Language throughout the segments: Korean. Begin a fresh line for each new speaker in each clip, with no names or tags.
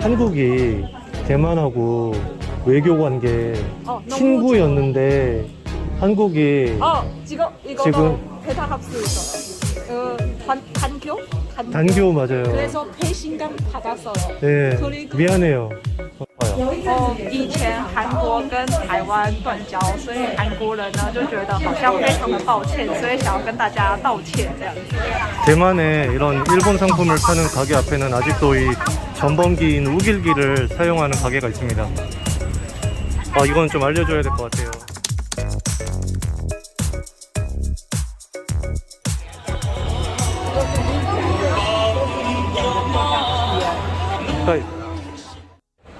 한국이 대만하고 외교 관계
어, 너무
친구였는데 한국이
어, 지금 이거
지금-
배달할 수 있어. 어, 단, 단교? 단교?
단교 맞아요.
그래서 배신감 받았어요.
네,
그리고-
미안해요. 봐요.
哦，以前韩国跟台湾断交，所以韩国人呢就觉得好像非常的抱歉，所以想要跟大家道歉这样子。
대만에 이런 일본 상품을 파는 가게 앞에는 아직도 이 전범기인 우길기를 사용하는 가게가 있습니다. 아, 이건 좀 알려줘야 될 것 같아요. 하이.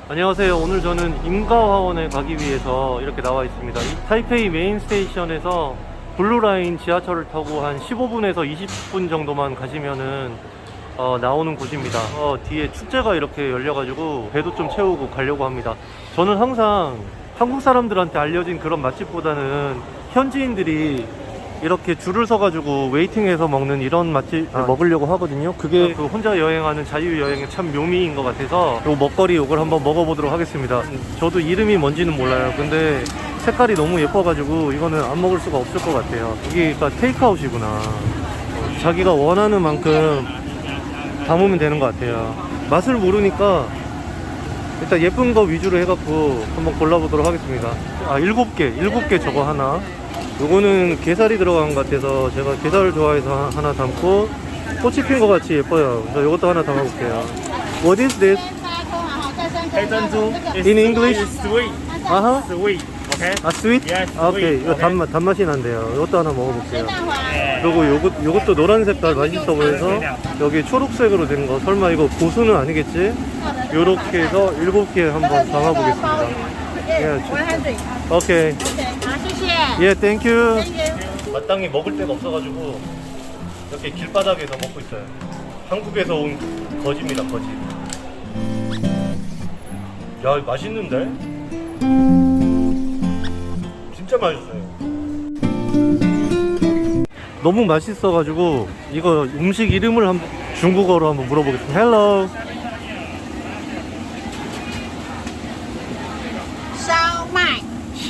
안녕하세요. 오늘 저는 임가화원에 가기 위해서 이렇게 나와 있습니다. 이 타이페이 메인 스테이션에서 블루라인 지하철을 타고 한 15분에서 20분 정도만 가시면은 어, 나오는 곳입니다. 어, 뒤에 축제가 이렇게 열려가지고 배도 좀 채우고 가려고 합니다. 저는 항상 한국 사람들한테 알려진 그런 맛집보다는 현지인들이 이렇게 줄을 서가지고 웨이팅해서 먹는 이런 맛집 을 먹으려고 하거든요. 그게 그 혼자 여행하는 자유 여행의 참 묘미인 것 같아서 요 먹거리 요걸 한번 먹어보도록 하겠습니다. 저도 이름이 뭔지는 몰라요. 근데 색깔이 너무 예뻐가지고 이거는 안 먹을 수가 없을 것 같아요. 여기가 테이크아웃이구나. 어, 자기가 원하는 만큼 담으면 되는 것 같아요. 맛을 모르니까 일단 예쁜 거 위주로 해갖고 한번 골라보도록 하겠습니다. 아, 일곱 개, 일곱 개 저거 하나. 요거는 게살이 들어간 것 같아서 제가 게살을 좋아해서 하나 담고 꽃이 핀 것 같이 예뻐요. 그래서 요것도 하나 담아볼게요. What is this? In English?
sweet,
아하.
sweet. Okay.
아, sweet?
Yes,
아, 오케이.
sweet.
이거 단맛, 단맛이 난대요. 이것도 하나 먹어볼게요. 그리고 요것, 요것도 노란 색깔 맛있어 보여서 여기 초록색으로 된 거. 설마 이거 고수는 아니겠지? 요렇게 해서 일곱 개 한번 담아보겠습니다. 예, 오케이.
오케이.
예, 땡큐. 마땅히 먹을 데가 없어가지고 이렇게 길바닥에서 먹고 있어요. 한국에서 온 거지입니다, 거지. 야, 맛있는데? 진짜 맛있어요. 너무 맛있어가지고 이거 음식 이름을 한번 중국어로 한번 물어보겠습니다. Hello.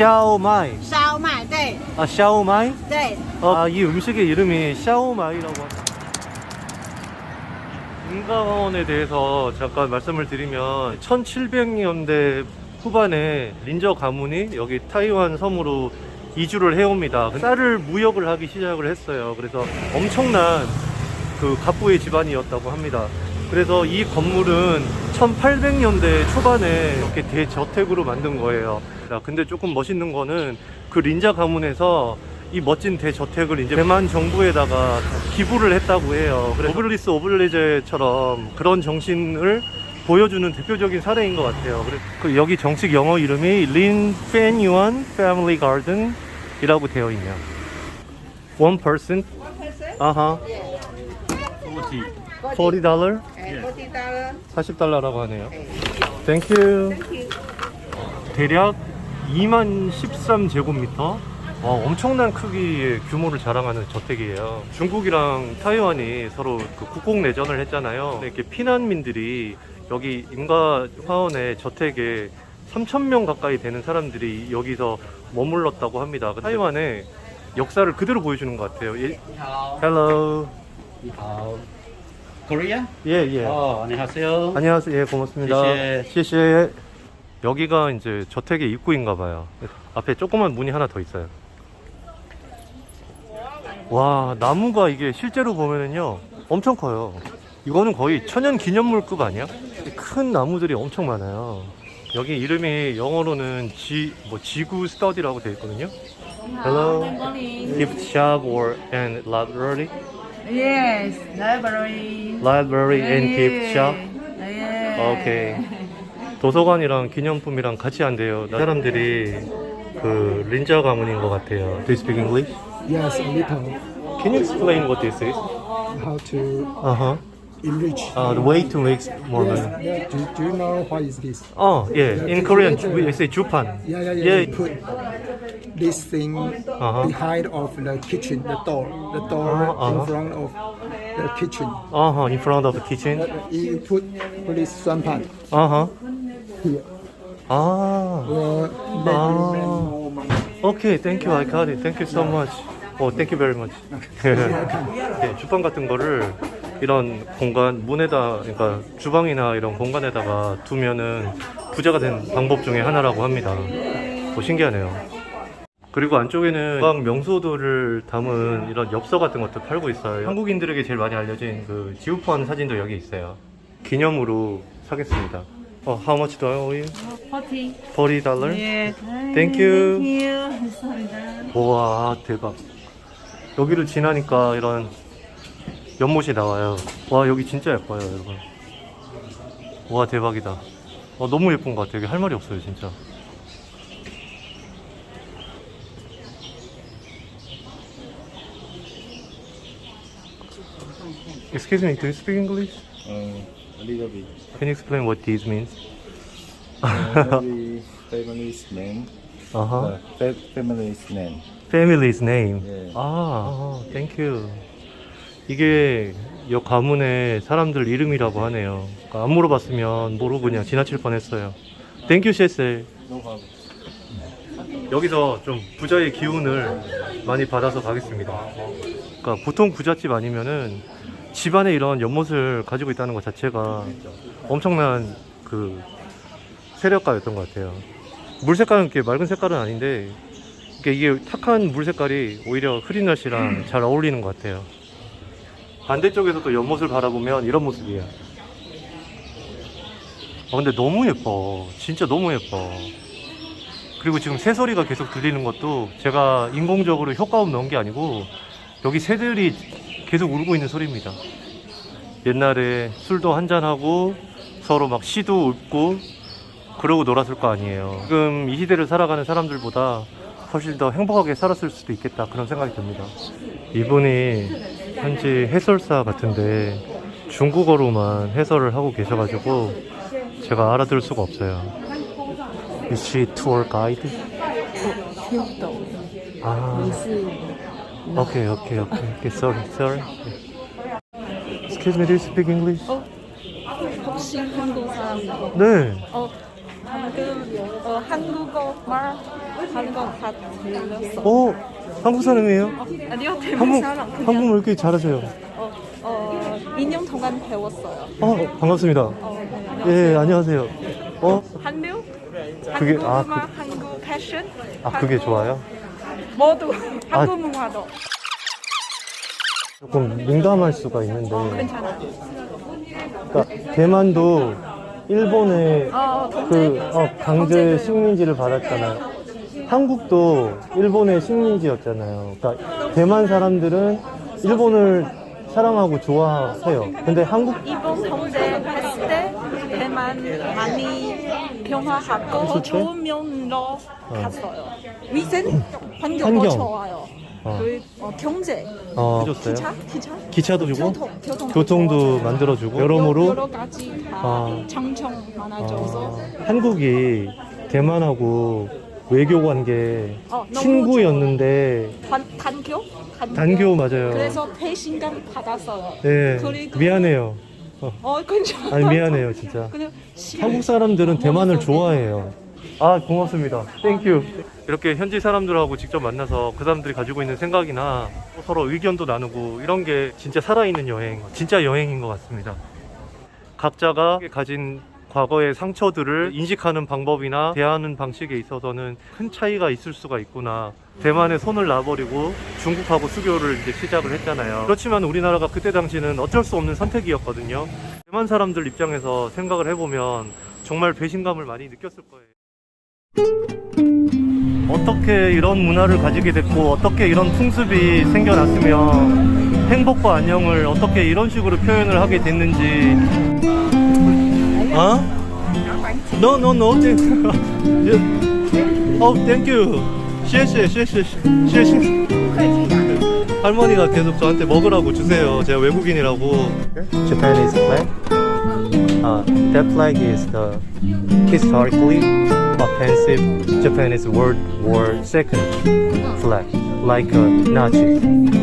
샤오마이.
샤오마이, 네.
아, 샤오마이?
네.
아, 이 음식의 이름이 샤오마이라고 합니다. 인강원에 대해서 잠깐 말씀을 드리면 1700년대 후반에 린저 가문이 여기 타이완 섬으로 이주를 해옵니다. 쌀을 무역을 하기 시작을 했어요. 그래서 엄청난 그 갑부의 집안이었다고 합니다. 그래서 이 건물은 1800년대 초반에 이렇게 대저택으로 만든 거예요. 자, 근데 조금 멋있는 거는 그 린자 가문에서 이 멋진 대저택을 이제 대만 정부에다가 기부를 했다고 해요. 그래서 오블리스 오블레제처럼 그런 정신을 보여주는 대표적인 사례인 것 같아요. 그래- 그 여기 정식 영어 이름이 린 페뉴안 패밀리 가든이라고 되어 있네요. One person? 아하.
40
40 달러?
네, 40 달러.
40달러라고 하네요. 땡큐. 대략 2만 13제곱미터. 와, 엄청난 크기의 규모를 자랑하는 저택이에요. 중국이랑 타이완이 서로 그 국공 내전을 했잖아요. 이렇게 피난민들이 여기 인가 화원의 저택에 3,000명 가까이 되는 사람들이 여기서 머물렀다고 합니다. 타이완의 역사를 그대로 보여주는 것 같아요. 예.
你好，
Hello.
你好，Korea？
예, 예.
哦，你好，Seo。
안녕하세요. 예, 고맙습니다.
시시해.
시시해. 여기가 이제 저택의 입구인가 봐요. 앞에 조그만 문이 하나 더 있어요. 와, 나무가 이게 실제로 보면은요, 엄청 커요. 이거는 거의 천연 기념물급 아니야? 큰 나무들이 엄청 많아요. 여기 이름이 영어로는 지, 뭐 지구 스터디라고 되어 있거든요. Hello. Gift shop or and library?
Yes, library.
Library and gift shop.
Yeah.
오케이. 도서관이랑 기념품이랑 같이 한대요. 사람들이 그 린자 가문인 것 같아요. Do you speak English?
Yes, a little.
Can you explain what this is?
How to
Uh huh.
enrich.
Uh, the way to make more
Yes.
money.
Yeah. Do, do you know what is this?
Oh, yeah. In Korean, we say jupan.
Yeah, yeah, yeah.
Yeah.
You put this thing
Uh-huh.
behind of the kitchen, the door, the door
Uh-huh.
in front of the kitchen.
Uh huh. In front of the kitchen.
You put put this sunpan
Uh huh.
More money.
Okay, thank you. I got it. Thank you so much. Oh, thank you very much. 네, 주방 같은 거를 이런 공간 문에다 그러니까 주방이나 이런 공간에다가 두면은 부자가 된 방법 중에 하나라고 합니다. 뭐 신기하네요. 그리고 안쪽에는 주방 명소들을 담은 이런 엽서 같은 것도 팔고 있어요. 한국인들에게 제일 많이 알려진 그 지우펀 사진도 여기 있어요. 기념으로 사겠습니다. 어, how much do I owe you?
40.
40 dollar?
Yes.
Thank you.
Thank you. 감사합니다.
와 대박 여기를 지나니까 이런 연못이 나와요 와 여기 진짜 예뻐요 여러분 와 대박이다 어, 너무 예쁜 것 같아요 여기 할 말이 없어요 진짜 Excuse me, do you speak English?
Uh, a little bit.
Can you explain what this means?
Family, family's name.
Uh-huh.
Uh, fa- family's name.
Family's name.
예.
아, thank you. 이게 여 가문의 사람들 이름이라고 하네요. 그러니까 안 물어봤으면 모르고 그냥 지나칠 뻔했어요. Thank you, 셰세.
No problem.
여기서 좀 부자의 기운을 많이 받아서 가겠습니다. 그러니까 보통 부잣집 아니면은 집안에 이런 연못을 가지고 있다는 것 자체가 엄청난 그 세력가였던 것 같아요. 물 색깔은 이렇게 맑은 색깔은 아닌데 이게, 탁한 물 색깔이 오히려 흐린 날씨랑 잘 어울리는 것 같아요. 반대쪽에서 또 연못을 바라보면 이런 모습이에요. 아, 근데 너무 예뻐. 진짜 너무 예뻐. 그리고 지금 새소리가 계속 들리는 것도 제가 인공적으로 효과음 넣은 게 아니고 여기 새들이 계속 울고 있는 소리입니다. 옛날에 술도 한잔하고 서로 막 시도 읊고 그러고 놀았을 거 아니에요. 지금 이 시대를 살아가는 사람들보다 훨씬 더 행복하게 살았을 수도 있겠다 그런 생각이 듭니다. 이분이 현지 해설사 같은데 중국어로만 해설을 하고 계셔가지고 제가 알아들을 수가 없어요. Is she tour guide? 아, 오케이 오케이 오케이 오케이 sorry sorry. Excuse me, do you speak English?
혹시 한국 사람?
네.
어, 그 어, 한국어 말 하는 거다 들렸어.
어, 한국 사람이에요?
아니요, 대만
한국
사람 그냥
한국말 이렇게 잘하세요?
어, 어, 2년 동안 배웠어요.
어, 반갑습니다.
어,
예, 안녕하세요. 어,
한류?
그게-
한국
아,
음악, 한국 패션?
아 그게
한국
좋아요?
모두
아.
한국 문화도
조금 민감할 수가 있는데,
괜찮아요.
그러니까 대만도 일본의
어, 동제
그 어, 강제. 식민지를 받았잖아요. 한국도 일본의 식민지였잖아요. 그러니까 대만 사람들은 일본을 사랑하고 좋아해요. 근데 한국
이번 통제 했을 때 대만 많이
때?
좋은 면로 갔어요. 위생 환경도
환경.
좋아요.
어.
그 어, 경제,
어,
기차,
해줬어요.
기차,
기차도 주고
교통, 교통도
교통도. 만들어주고
여러,
여러모로
여러 가지 다
아.
장점 많아져서
아, 한국이 대만하고 외교 관계
어, 너무
친구였는데
단, 단교? 단교?
단교 맞아요.
그래서 배신감 받았어요.
네,
그리고-
미안해요.
어, 괜찮아.
아니 미안해요 진짜.
그냥 시-
한국 사람들은 대만을 좋아해요. 아 고맙습니다. 땡큐. 이렇게 현지 사람들하고 직접 만나서 그 사람들이 가지고 있는 생각이나 서로 의견도 나누고 이런 게 진짜 살아있는 여행, 진짜 여행인 것 같습니다. 각자가 가진 과거의 상처들을 인식하는 방법이나 대하는 방식에 있어서는 큰 차이가 있을 수가 있구나. 대만에 손을 놔버리고 중국하고 수교를 이제 시작을 했잖아요. 그렇지만 우리나라가 그때 당시는 어쩔 수 없는 선택이었거든요. 대만 사람들 입장에서 생각을 해보면 정말 배신감을 많이 느꼈을 거예요. 어떻게 이런 문화를 가지게 됐고 어떻게 이런 풍습이 생겨났으며 행복과 안녕을 어떻게 이런 식으로 표현을 하게 됐는지 어? No no no thank you Oh thank you 谢谢谢谢谢谢 할머니가 계속 저한테 먹으라고 주세요. 제가 외국인이라고. Japanese flag. Uh, that flag is the historically offensive Japanese World War II flag, like a Nazi.